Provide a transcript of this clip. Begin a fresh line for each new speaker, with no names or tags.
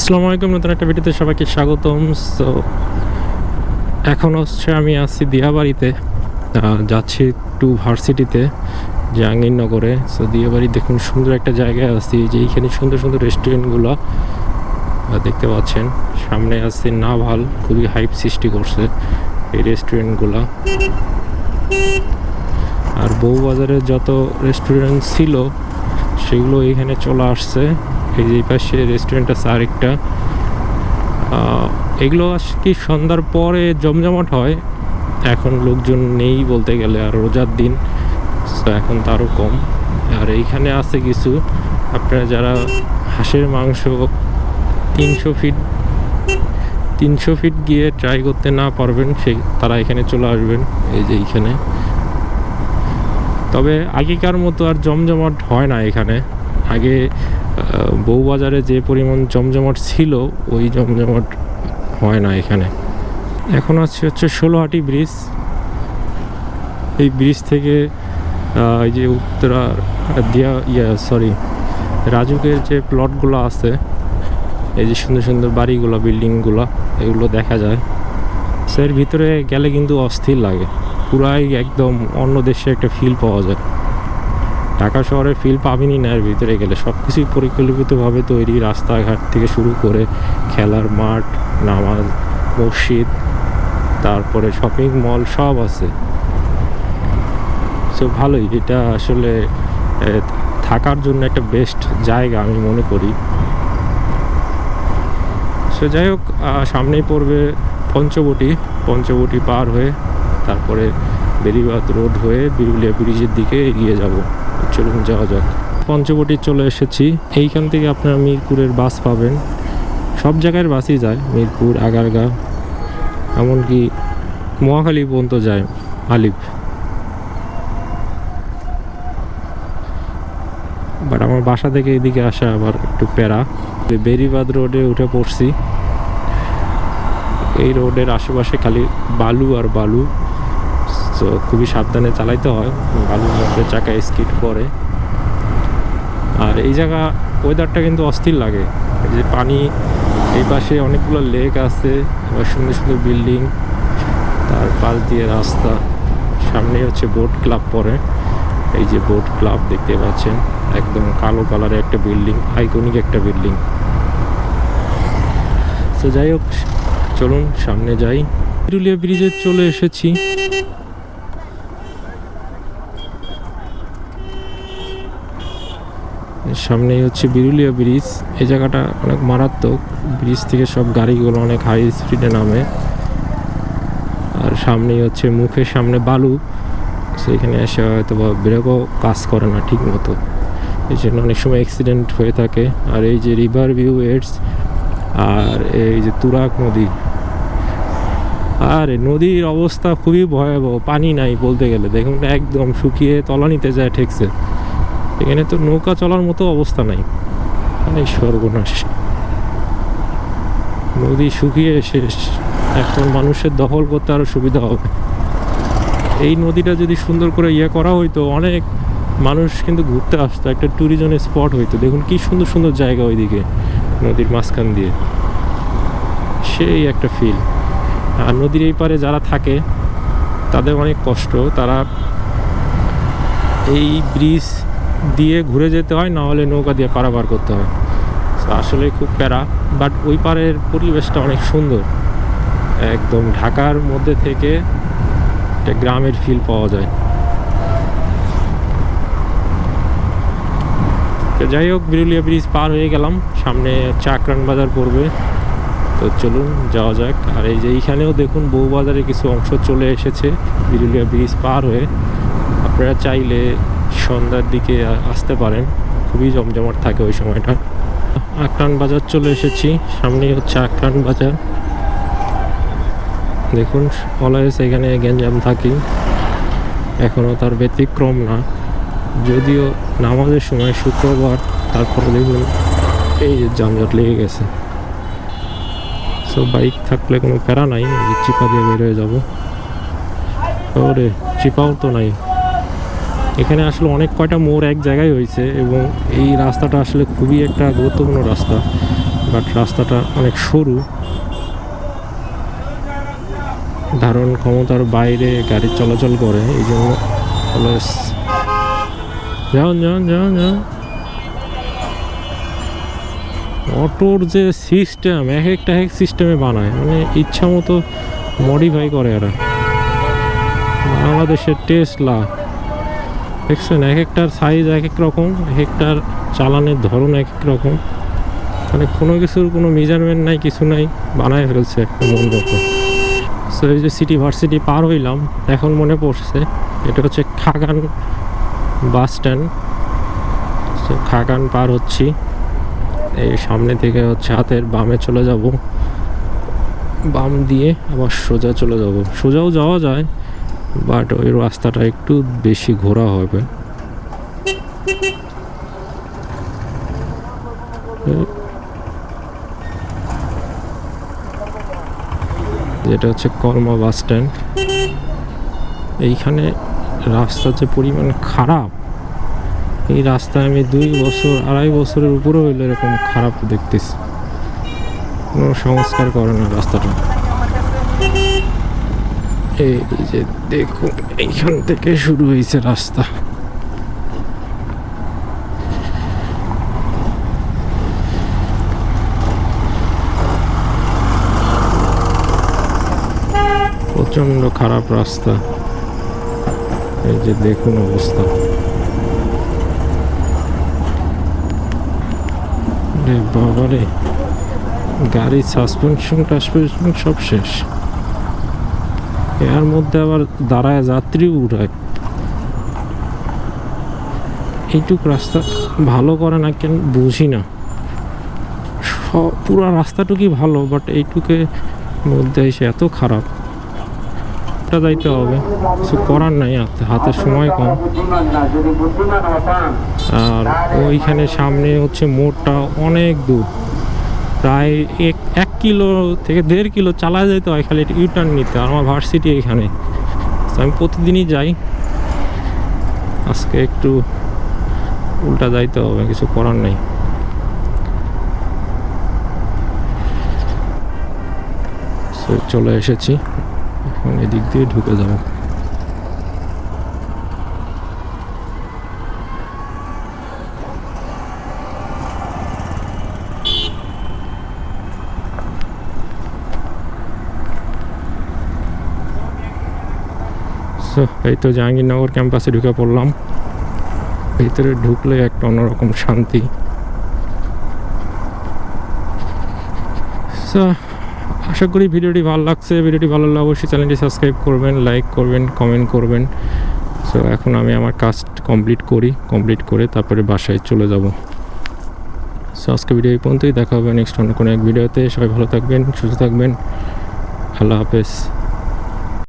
আসসালামু আলাইকুম, নতুন একটা ভিডিওতে সবাইকে স্বাগতম। সো এখন হচ্ছে আমি আছি দিয়াবাড়িতে যাচ্ছি টু ভার্সিটিতে, জাহাঙ্গীরনগরে। সো দিয়াবাড়ি দেখুন সুন্দর একটা জায়গায় আছি, যে এইখানে সুন্দর সুন্দর রেস্টুরেন্টগুলো দেখতে পাচ্ছেন। সামনে আছে নাভাল, খুবই হাইপ সৃষ্টি করছে এই রেস্টুরেন্টগুলো। আর বউবাজারে যত রেস্টুরেন্ট ছিল, সেগুলো এখানে চলে আসছে। এই যে পাশে রেস্টুরেন্ট আছে আরেকটা এগুলো কি সন্ধ্যার পরে জমজমাট হয়? এখন লোকজন নেই বলতে গেলে, আর রোজার দিন এখন তারও কম। আর এইখানে আছে কিছু, আপনারা যারা হাঁসের মাংস তিনশো ফিট তিনশো ফিট গিয়ে ট্রাই করতে না পারবেন, সেই, তারা এখানে চলে আসবেন, এই যে এইখানে। তবে আগেকার মতো আর জমজমাট হয় না এখানে। আগে বউবাজারে যে পরিমাণ জমজমাট ছিল, ওই জমজমাট হয় না এখানে। এখন আছে হচ্ছে ষোলোহাটি ব্রিজ। এই ব্রিজ থেকে এই যে উত্তরা, দিয়া, ইয়া সরি রাজুকের যে প্লটগুলো আছে, এই যে সুন্দর সুন্দর বাড়িগুলো বিল্ডিংগুলো এগুলো দেখা যায়। সের ভিতরে গেলে কিন্তু অস্থির লাগে। পুরাই একদম অন্য দেশে একটা ফিল পাওয়া যায়। ঢাকা শহরের ফিল পাবেনই না এর ভিতরে গেলে। সব কিছুই পরিকল্পিতভাবে তৈরি, রাস্তাঘাট থেকে শুরু করে খেলার মাঠ, নামাজ, মসজিদ, তারপরে শপিং মল সব আছে। সো ভালোই, এটা আসলে থাকার জন্য একটা বেস্ট জায়গা আমি মনে করি। সো যাই হোক সামনেই পড়বে পঞ্চবটি। পঞ্চবটি পার হয়ে তারপরে বেরিবাদ রোড হয়ে বিরুলিয়া ব্রিজের দিকে এগিয়ে যাব। চলুন যাওয়া যাক। পঞ্চবটি চলে এসেছি। এইখান থেকে আপনারা মিরপুরের বাস পাবেন। সব জায়গার বাসই যায়, মিরপুর, আগারগাঁও। এমনকি মহাখালী পর্যন্ত যায় আলিপ। বাট আমার বাসা থেকে এদিকে আসা আবার একটু প্যারা। বেরিবাদ রোডে উঠে পড়ছি। এই রোডের আশেপাশে খালি বালু আর বালু। তো খুবই সাবধানে চালাইতে হয়। বালুর মধ্যে চাকা স্কিড করে আর এই জায়গা ওয়েদারটা কিন্তু অস্থির লাগে। যে পানি, এই পাশে অনেকগুলো লেক আছে, আবার সুন্দর সুন্দর বিল্ডিং তার পাশ দিয়ে রাস্তা সামনে হচ্ছে বোট ক্লাব পরে এই যে বোট ক্লাব দেখতে পাচ্ছেন, একদম কালো কালারের একটা বিল্ডিং আইকনিক একটা বিল্ডিং তো যাই হোক, চলুন সামনে যাই। বিরুলিয়া ব্রিজে চলে এসেছি। সামনেই হচ্ছে বিরুলিয়া ব্রিজ। এই জায়গাটা অনেক মারাত্মক। ব্রিজ থেকে সব গাড়িগুলো অনেক হাই স্পিডে নামে। আর সামনেই হচ্ছে মুখের সামনে বালু। সেখানে এসে হয়তো বা ব্রেকও কাজ করে না ঠিক মতো এই জন্য অনেক সময় অ্যাক্সিডেন্ট হয়ে থাকে। আর এই যে রিভার ভিউ এডস আর এই যে তুরাক নদী। আর নদীর অবস্থা খুবই ভয়াবহ। পানি নাই বলতে গেলে। দেখুন, একদম শুকিয়ে তলানিতে যায় ঠেকছে। এখানে তো নৌকা চলার মতো অবস্থা নাই। মানে সর্বনাশ। নদী শুকিয়ে শেষ। এখন মানুষের দখল করতে আরও সুবিধা হবে। এই নদীটা যদি সুন্দর করে ইয়ে করা হইতো, অনেক মানুষ কিন্তু ঘুরতে আসতো, একটা ট্যুরিজমের স্পট হইতো। দেখুন কি সুন্দর সুন্দর জায়গা ওইদিকে, নদীর মাঝখান দিয়ে। সেই একটা ফিল আর নদীর এই পারে যারা থাকে, তাদের অনেক কষ্ট। তারা এই ব্রিজ দিয়ে ঘুরে যেতে হয় না হলে নৌকা দিয়ে পারাপার করতে হয়। আসলে খুব প্যারা বাট ওই পারের পরিবেশটা অনেক সুন্দর। একদম ঢাকার মধ্যে থেকে একটা গ্রামের ফিল পাওয়া যায়। তো যাই হোক, বিরুলিয়া ব্রিজ পার হয়ে গেলাম। সামনে চাকরান বাজার পড়বে। তো চলুন, যাওয়া যাক। আর এই যে এইখানেও দেখুন বউবাজারে কিছু অংশ চলে এসেছে বিরুলিয়া ব্রিজ পার হয়ে। আপনারা চাইলে সন্ধ্যার দিকে আসতে পারেন। খুবই জমজমাট থাকে ওই সময়টা। আক্রান বাজার চলে এসেছি। সামনেই হচ্ছে আক্রান বাজার। দেখুন, অলওয়েজ এখানে গ্যাঞ্জাম থাকি এখনও তার ব্যতিক্রম না। যদিও নামাজের সময় শুক্রবার, তারপরে দেখুন এই যে যানজট লেগে গেছে। সো বাইক থাকলে কোনো প্যারা নাই চিপা দিয়ে বের হয়ে যাব। ওরে, চিপাও তো নাই। এখানে আসলে অনেক কয়টা মোড় এক জায়গায় হয়েছে এবং এই রাস্তাটা আসলে খুবই একটা গুরুত্বপূর্ণ রাস্তা বাট রাস্তাটা অনেক সরু। ধারণ ক্ষমতার বাইরে গাড়ি চলাচল করে, এই জন্য যাও যাও যাও যাও অটোর যে সিস্টেম এক একটা এক সিস্টেমে বানায় মানে ইচ্ছা মতো মডিফাই করে এরা। বাংলাদেশের টেস্ট টেসলা দেখছেন, এক একটার সাইজ এক এক রকম, এক একটার চালানের ধরন এক এক রকম। মানে কোনো কিছুর কোনো মেজারমেন্ট নাই, কিছু নাই, বানায় ফেলছে একটা মন মতো সো এই যে সিটি ভার্সিটি পার হইলাম, এখন মনে পড়ছে, এটা হচ্ছে Khagan bus stand so Khagan পার হচ্ছি, এই সামনে থেকে হচ্ছে হাতের বামে চলে যাব। বাম দিয়ে আবার সোজা চলে যাব। সোজাও যাওয়া যায় বাট ওই রাস্তাটা একটু বেশি ঘোরা হবে। যেটা হচ্ছে কর্মা বাস স্ট্যান্ড। এইখানে রাস্তা যে পরিমাণ খারাপ, এই রাস্তায় আমি দুই বছর, আড়াই বছরের উপরে হইলে এরকম খারাপ দেখতেছি। কোনো সংস্কার করে না রাস্তাটা। এই যে দেখুন, এইখান থেকে শুরু হয়েছে রাস্তা। প্রচণ্ড খারাপ রাস্তা। এই যে দেখুন অবস্থা। বাবারে, গাড়ির সাসপেনশন টাসপেনশন সব শেষ। এর মধ্যে আবার দাঁড়ায় যাত্রী উঠায় এইটুক রাস্তা ভালো করে না কেন বুঝি না। পুরো রাস্তাটুকুই ভালো বাট এইটুকে মধ্যে এসে এত খারাপ। এটা যাইতে হবে। কিছু করার নাই হাতে সময় কম। আর ওইখানে সামনে হচ্ছে মোড়টা অনেক দূর। প্রায় এক এক কিলো থেকে দেড় কিলো চালা যেতে হয় খালি ইউটার্ন নিতে, আর আমার ভার্সিটি এখানে। আমি প্রতিদিনই যাই। আজকে একটু উল্টা যাইতে হবে, কিছু করার নেই। চলে এসেছি। এখন এদিক দিয়ে ঢুকে যাব। সো এই তো জাহাঙ্গীরনগর ক্যাম্পাসে ঢুকে পড়লাম। ভিতরে ঢুকলে একটা অন্যরকম শান্তি। সো আশা করি ভিডিওটি ভালো লাগছে। ভিডিওটি ভালো লাগলে অবশ্যই চ্যানেলটি সাবস্ক্রাইব করবেন লাইক করবেন কমেন্ট করবেন। সো এখন আমি আমার কাজ কমপ্লিট করি কমপ্লিট করে তারপরে বাসায় চলে যাব। সো আজকে ভিডিও এই পর্যন্তই। দেখা হবে নেক্সট অন্য কোনো এক ভিডিওতে। সবাই ভালো থাকবেন, সুস্থ থাকবেন। আল্লাহ হাফেজ।